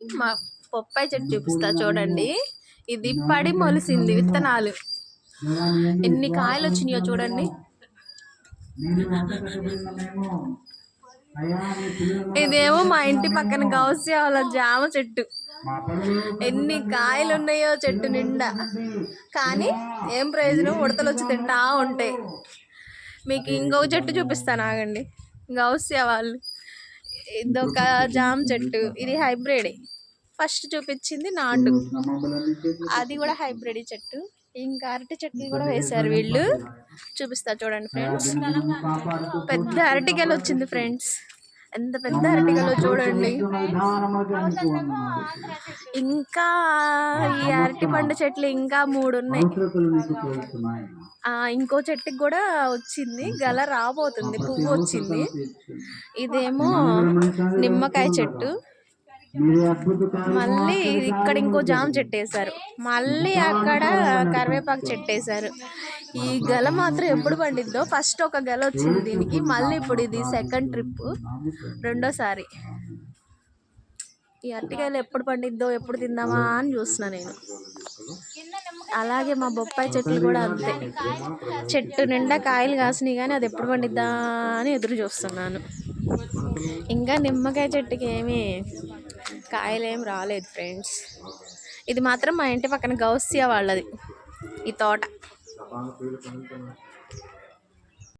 మా పప్పాయి చెట్టు చూపిస్తా చూడండి. ఇది పడి మొలిసింది విత్తనాలు. ఎన్ని కాయలు వచ్చినాయో చూడండి. ఇదేమో మా ఇంటి పక్కన గౌస్య వాళ్ళ జామ చెట్టు. ఎన్ని కాయలు ఉన్నాయో చెట్టు నిండా. కానీ ఏం ప్రయోజనం? ఉడతలు వచ్చి తింటా ఉంటాయి మీకు ఇంకొక చెట్టు చూపిస్తాను ఆగండి. గౌస్య వాళ్ళు ఇదొక జామ చెట్టు. ఇది హైబ్రిడ్. ఫస్ట్ చూపించింది నాటు. అది కూడా హైబ్రిడ్ చెట్టు. ఇంకా అరటి చెట్లు కూడా వేశారు వీళ్ళు. చూపిస్తా చూడండి ఫ్రెండ్స్. పెద్ద అరటికాయలు వచ్చింది ఫ్రెండ్స్. ఎంత పెద్ద అరటికాయలు చూడండి. ఇంకా ఈ అరటి పండు చెట్లు ఇంకా మూడు ఉన్నాయి. ఆ ఇంకో చెట్టుకి కూడా వచ్చింది. గల రాబోతుంది. పువ్వు వచ్చింది. ఇదేమో నిమ్మకాయ చెట్టు. మళ్ళీ ఇక్కడ ఇంకో జామ చెట్టు వేసారు మళ్ళీ అక్కడ కరివేపాకు చెట్టు ఈ గల మాత్రం ఎప్పుడు పండిద్దో? ఫస్ట్ ఒక గల వచ్చింది దీనికి. మళ్ళీ ఇప్పుడు ఇది సెకండ్ ట్రిప్. రెండోసారి. ఈ అరటికాయలు ఎప్పుడు పండిద్దో ఎప్పుడు తిందామా అని చూస్తున్నా నేను. అలాగే మా బొప్పాయి చెట్లు కూడా అంతే. చెట్టు నిండా కాయలు కాసినాయి కానీ అది ఎప్పుడు పండిద్దా అని ఎదురు చూస్తున్నాను. ఇంకా నిమ్మకాయ చెట్టుకి ఏమీ కాయలేం రాలేదు ఫ్రెండ్స్. ఇది మాత్రం మా ఇంటి పక్కన గౌస్య వాళ్ళది. ఈ తోట.